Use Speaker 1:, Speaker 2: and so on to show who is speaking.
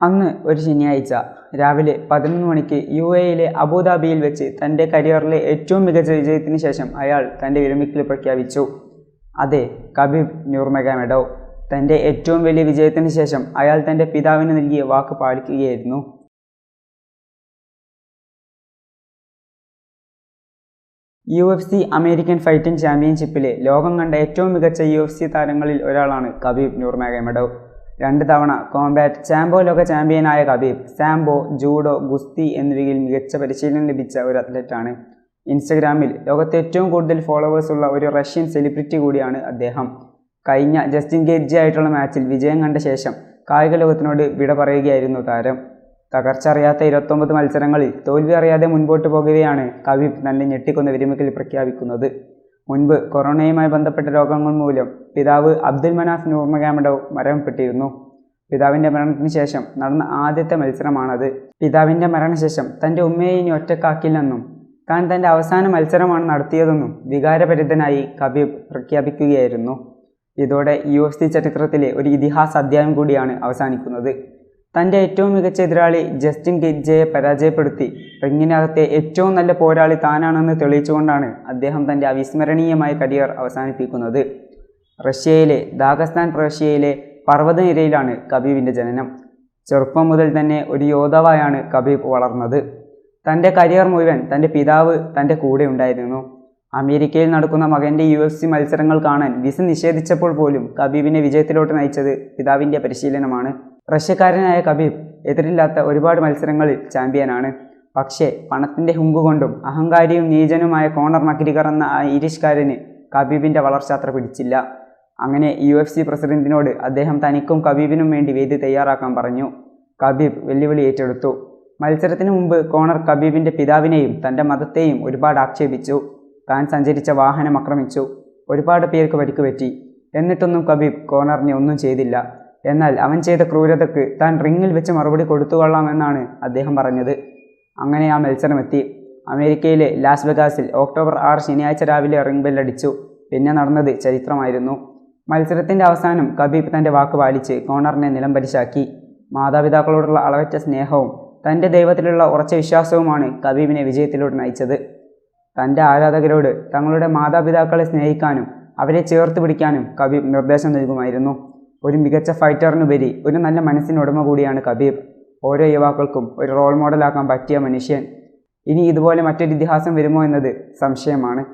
Speaker 1: അന്ന് ഒരു ശനിയാഴ്ച രാവിലെ പതിനൊന്ന് മണിക്ക് യു എയിലെ അബുദാബിയിൽ വെച്ച് തന്റെ കരിയറിലെ ഏറ്റവും മികച്ച വിജയത്തിന് ശേഷം അയാൾ തന്റെ വിരമിക്കൽ പ്രഖ്യാപിച്ചു. അതെ കബീബ് ന്യൂർമെഗാമെഡോ തന്റെ ഏറ്റവും വലിയ വിജയത്തിന് ശേഷം അയാൾ തന്റെ പിതാവിന് നൽകിയ വാക്ക് പാലിക്കുകയായിരുന്നു. U F C American fighting ചാമ്പ്യൻഷിപ്പിലെ ലോകം കണ്ട ഏറ്റവും മികച്ച യു എഫ് സി താരങ്ങളിൽ ഒരാളാണ് കബീബ് ന്യൂർമാഗമഡോവ് രണ്ട് തവണ കോമ്പാറ്റ് ചാമ്പോ ലോക ചാമ്പ്യനായ കബീബ് സാംബോ ജൂഡോ ഗുസ്തി എന്നിവയിൽ മികച്ച പരിശീലനം ലഭിച്ച ഒരു അത്ലറ്റാണ് ഇൻസ്റ്റഗ്രാമിൽ ലോകത്തെ ഏറ്റവും കൂടുതൽ ഫോളോവേഴ്സ് ഉള്ള ഒരു റഷ്യൻ സെലിബ്രിറ്റി കൂടിയാണ് അദ്ദേഹം. കഴിഞ്ഞ ജസ്റ്റിൻ ഗേറ്റ്ജി ആയിട്ടുള്ള മാച്ചിൽ വിജയം കണ്ട ശേഷം കായിക ലോകത്തിനോട് വിട പറയുകയായിരുന്നു താരം. തകർച്ച അറിയാത്ത ഇരുപത്തൊമ്പത് മത്സരങ്ങളിൽ തോൽവി അറിയാതെ മുൻപോട്ട് പോകവെയാണ് കബീബ് നല്ല ഞെട്ടിക്കുന്ന വിരമിക്കൽ പ്രഖ്യാപിക്കുന്നത്. മുൻപ് കൊറോണയുമായി ബന്ധപ്പെട്ട രോഗങ്ങൾ മൂലം പിതാവ് അബ്ദുൽ മനാഫ് നൂർമഗാമഡോ മരണപ്പെട്ടിരുന്നു പിതാവിന്റെ മരണത്തിന് ശേഷം നടന്ന ആദ്യത്തെ മത്സരമാണത്. പിതാവിന്റെ മരണശേഷം തന്റെ ഉമ്മയെ ഇനി ഒറ്റക്കാക്കില്ലെന്നും താൻ തന്റെ അവസാന മത്സരമാണ് നടത്തിയതെന്നും വികാരഭരിതനായി കബീബ് പ്രഖ്യാപിക്കുകയായിരുന്നു. ഇതോടെ യു എഫ് സി ചരിത്രത്തിലെ ഒരു ഇതിഹാസ അധ്യായം കൂടിയാണ് അവസാനിക്കുന്നത്. തന്റെ ഏറ്റവും മികച്ച എതിരാളി ജസ്റ്റിൻ ഗെജ്ജയെ പരാജയപ്പെടുത്തി. റിങ്ങിനകത്തെ ഏറ്റവും നല്ല പോരാളി താനാണെന്ന് തെളിയിച്ചുകൊണ്ടാണ് അദ്ദേഹം തന്റെ അവിസ്മരണീയമായ കരിയർ അവസാനിപ്പിക്കുന്നത്. റഷ്യയിലെ ദാഗസ്ഥാൻ പ്രവിശ്യയിലെ പർവതനിരയിലാണ് കബീബിന്റെ ജനനം. ചെറുപ്പം മുതൽ തന്നെ ഒരു യോദ്ധാവായാണ് കബീബ് വളർന്നത്. തന്റെ കരിയർ മുഴുവൻ തന്റെ പിതാവ് തന്റെ കൂടെ ഉണ്ടായിരുന്നു. അമേരിക്കയിൽ നടക്കുന്ന മകന്റെ യു എഫ് സി മത്സരങ്ങൾ കാണാൻ വിസ നിഷേധിച്ചപ്പോൾ പോലും കബീബിനെ വിജയത്തിലോട്ട് നയിച്ചത് പിതാവിന്റെ പരിശീലനമാണ്. റഷ്യക്കാരനായ കബീബ് എതിരില്ലാത്ത ഒരുപാട് മത്സരങ്ങളിൽ ചാമ്പ്യനാണ്. പക്ഷേ പണത്തിന്റെ ഹുങ്ക് കൊണ്ടും അഹങ്കാരിയും നീചനുമായ കോണർ മക്രിക്കർ എന്ന ആ ഇരിഷ്കാരന് കബീബിന്റെ വളർച്ച അത്ര പിടിച്ചില്ല. അങ്ങനെ യു എഫ് സി പ്രസിഡന്റിനോട് അദ്ദേഹം തനിക്കും കബീബിനും വേണ്ടി വേദി തയ്യാറാക്കാൻ പറഞ്ഞു. കബീബ് വെല്ലുവിളി ഏറ്റെടുത്തു. മത്സരത്തിന് മുമ്പ് കോണർ കബീബിന്റെ പിതാവിനെയും തന്റെ മതത്തെയും ഒരുപാട് ആക്ഷേപിച്ചു. താൻ സഞ്ചരിച്ച വാഹനം ആക്രമിച്ചു. ഒരുപാട് പേർക്ക് പരിക്ക് എന്നിട്ടൊന്നും കബീബ് കോണറിനെ ഒന്നും ചെയ്തില്ല. എന്നാൽ അവൻ ചെയ്ത ക്രൂരതയ്ക്ക് താൻ റിങ്ങിൽ വെച്ച് മറുപടി കൊടുത്തുകൊള്ളാമെന്നാണ് അദ്ദേഹം പറഞ്ഞത്. അങ്ങനെ ആ മത്സരമെത്തി. അമേരിക്കയിലെ ലാസ് വെഗാസിൽ ഒക്ടോബർ ആറ് ശനിയാഴ്ച രാവിലെ റിംഗ് ബെല്ലടിച്ചു പിന്നെ നടന്നത് ചരിത്രമായിരുന്നു. മത്സരത്തിന്റെ അവസാനം കബീബ് തന്റെ വാക്ക് പാലിച്ച് കോണറിനെ നിലംപരിശാക്കി മാതാപിതാക്കളോടുള്ള അളവറ്റ സ്നേഹവും തന്റെ ദൈവത്തിലുള്ള ഉറച്ച വിശ്വാസവുമാണ് കബീബിനെ വിജയത്തിലൂടെ നയിച്ചത്. തന്റെ ആരാധകരോട് തങ്ങളുടെ മാതാപിതാക്കളെ സ്നേഹിക്കാനും അവരെ ചേർത്ത് പിടിക്കാനും കബീബ് നിർദ്ദേശം നൽകുമായിരുന്നു. ഒരു മികച്ച ഫൈറ്ററിനുപരി ഒരു നല്ല മനസ്സിനുടമ കൂടിയാണ് കബീർ. ഓരോ യുവാക്കൾക്കും ഒരു റോൾ മോഡലാക്കാൻ പറ്റിയ മനുഷ്യൻ. ഇനി ഇതുപോലെ മറ്റൊരു ഇതിഹാസം വരുമോ എന്നത് സംശയമാണ്.